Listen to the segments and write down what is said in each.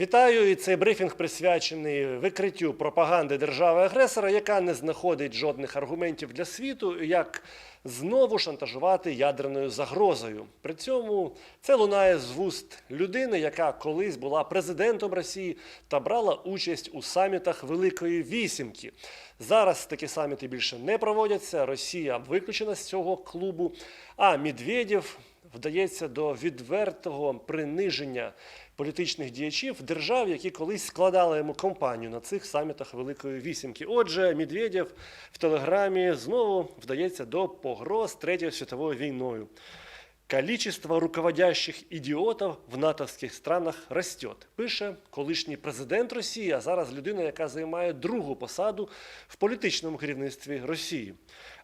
Вітаю! І цей брифінг присвячений викриттю пропаганди держави-агресора, яка не знаходить жодних аргументів для світу, як знову шантажувати ядерною загрозою. При цьому це лунає з вуст людини, яка колись була президентом Росії та брала участь у самітах Великої Вісімки. Зараз такі саміти більше не проводяться. Росія виключена з цього клубу. А Медведєв вдається до відвертого приниження політичних діячів держав, які колись складали йому компанію на цих самітах Великої Вісімки. Отже, Медведєв в телеграмі знову вдається до погроз Третьою світовою війною. Количество руководящих ідіотів в натовських странах растет, пише колишній президент Росії, а зараз людина, яка займає другу посаду в політичному керівництві Росії.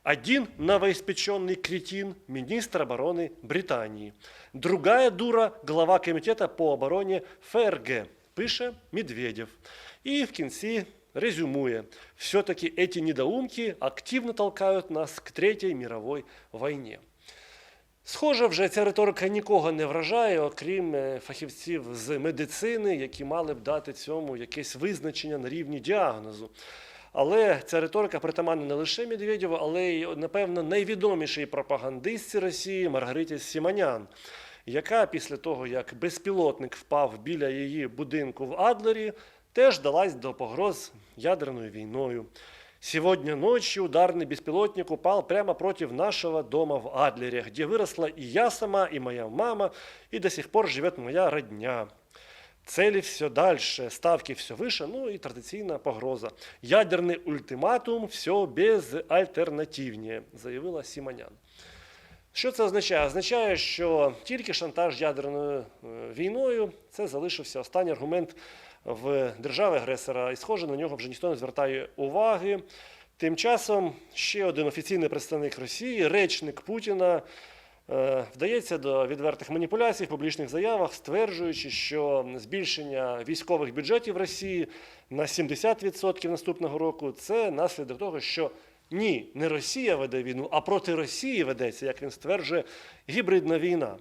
Один новоиспеченный кретин, министр обороны Британии. Другая дура, глава комітету по обороні ФРГ, пише Медведєв. І в кінці резюмує. Все-таки эти недоумки активно толкают нас к Третьей мировой войне. Схоже, вже ця риторика нікого не вражає, окрім е, фахівців з медицини, які мали б дати цьому якесь визначення на рівні діагнозу. Але ця риторика притаманна не лише Медведєву, але й, напевно, найвідомішій пропагандистці Росії Маргариті Сіманян, яка після того, як безпілотник впав біля її будинку в Адлері, теж далась до погроз ядерною війною. Сегодня ночью ударный беспилотник упал прямо против нашего дома в Адлере, где выросла и я сама, и моя мама, и до сих пор живет моя родня. Цели все дальше, ставки все выше, ну и традиційна погроза. Ядерний ультиматум все безальтернативніє, заявила Сіманян. Що це означає? Означає, що тільки шантаж ядерною е, війною це залишився останній аргумент в держави-агресора, і схоже, на нього вже ніхто не звертає уваги. Тим часом ще один офіційний представник Росії, речник Путіна, е, вдається до відвертих маніпуляцій в публічних заявах, стверджуючи, що збільшення військових бюджетів Росії на 70% наступного року це наслідок того, що ні, не Росія веде війну, а проти Росії ведеться, як він стверджує, гібридна війна.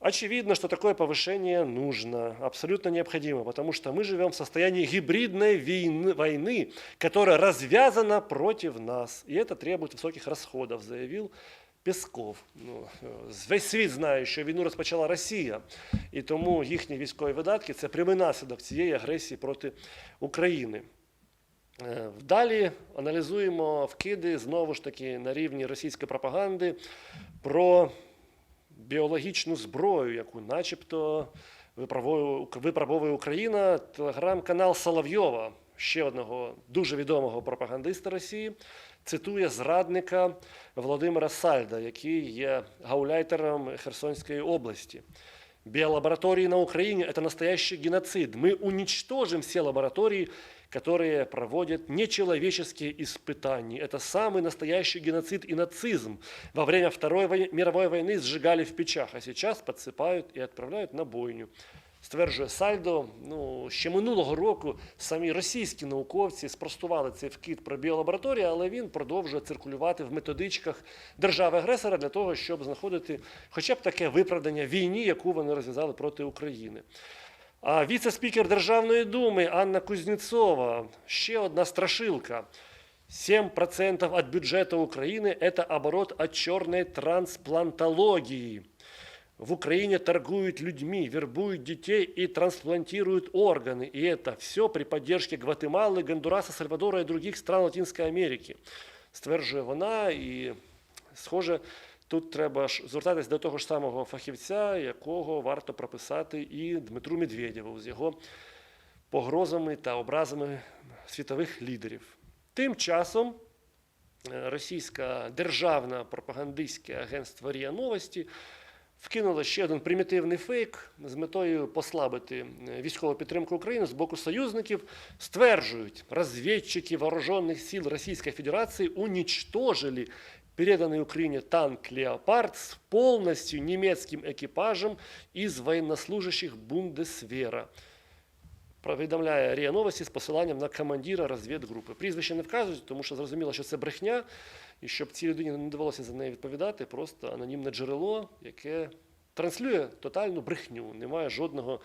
Очевидно, что такое повышение нужно, абсолютно необходимо, потому что мы живем в состоянии гибридной войны, войны, которая развязана против нас. И это требует высоких расходов, заявил Песков. Ну, е, весь світ знає, що війну розпочала Росія, і тому їхні військові видатки це прямий наслідок цієї агресії проти України. Е, Далі аналізуємо вкиди знову ж таки на рівні російської пропаганди про біологічну зброю, яку начебто випробовує, Україна, телеграм-канал Соловйова, ще одного дуже відомого пропагандиста Росії, цитує зрадника Володимира Сальда, який є гауляйтером Херсонської області. Биолаборатории на Украине – это настоящий геноцид. Мы уничтожим все лаборатории, которые проводят нечеловеческие испытания. Это самый настоящий геноцид и нацизм. Во время Второй вой- мировой войны сжигали в печах, а сейчас подсыпают и отправляют на бойню. Стверджує Сальдо, ну ще минулого року самі російські науковці спростували цей вкид про біолабораторії, але він продовжує циркулювати в методичках держави-агресора для того, щоб знаходити хоча б таке виправдання війні, яку вони розв'язали проти України. А віце-спікер Державної думи Анна Кузнєцова, ще одна страшилка. 7% от бюджета Украины – это оборот от черной трансплантологии В Украине торгуют людьми, вербуют детей и трансплантируют органы. И это все при поддержке Гватемалы, Гондураса, Сальвадора и других стран Латинской Америки. Стверджує вона, і схоже, тут треба ж звертатись до того ж самого фахівця, якого варто прописати і Дмитру Медведєву з його погрозами та образами світових лідерів. Тим часом е, російське державне пропагандистське агентство РІА Новості вкинуло ще один примітивний фейк з метою послабити е, військову підтримку України з боку союзників. Стверджують, розвідчики вооружених сил Російської Федерації унічтожили переданный Украине танк «Леопард» с полностью немецким экипажем из военнослужащих Бундесвера. Повідомляє РІА Новості з посиланням на командира розвідгрупи. Прізвище не вказують, тому що зрозуміло, що це брехня, і щоб цій людині не довелося за неї відповідати, просто анонімне джерело, яке транслює тотальну брехню, немає жодного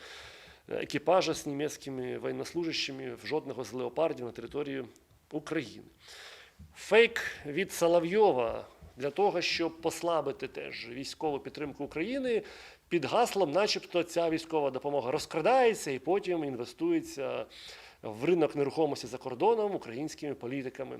екіпажа з німецькими воєннослужащими жодного з леопардів на території України. Фейк від Соловйова для того, щоб послабити теж військову підтримку України під гаслом, начебто, ця військова допомога розкрадається і потім інвестується в ринок нерухомості за кордоном українськими політиками.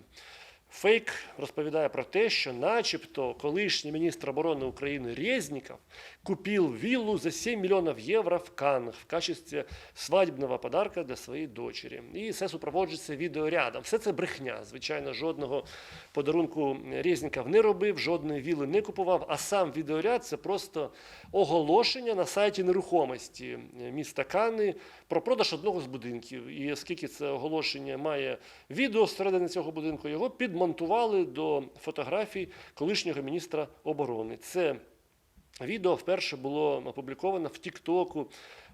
Фейк розповідає про те, що, начебто, колишній міністр оборони України Резніков купив виллу за 7 миллионов евро в Каннах в качестве свадебного подарка для своєї дочері. І це супроводжується відеорядом. Все це брехня. Звичайно, жодного подарунку Резніков не робив, жодної вілли не купував, а сам відеоряд це просто оголошення на сайті нерухомості міста Канни про продаж одного з будинків. І оскільки це оголошення має відео зсередини цього будинку, його підмонтували до фотографій колишнього міністра оборони. Це відео вперше було опубліковано в Тіктоку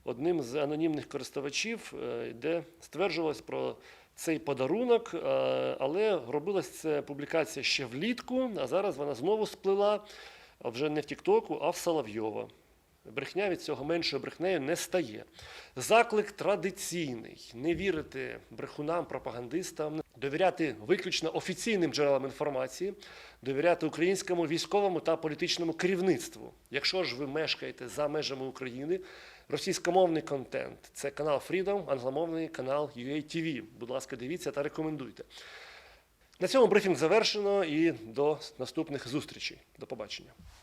одним з анонімних користувачів, е, де стверджувалось про цей подарунок, е, але робилась ця публікація ще влітку, а зараз вона знову сплила вже не в Тіктоку, а в Соловйова. Брехня від цього меншою брехнею не стає. Заклик традиційний: не вірити брехунам, пропагандистам, довіряти виключно офіційним джерелам інформації, довіряти українському військовому та політичному керівництву. Якщо ж ви мешкаєте за межами України, російськомовний контент це канал Freedom, англомовний канал UATV. Будь ласка, дивіться та рекомендуйте. На цьому брифінг завершено і до наступних зустрічей. До побачення.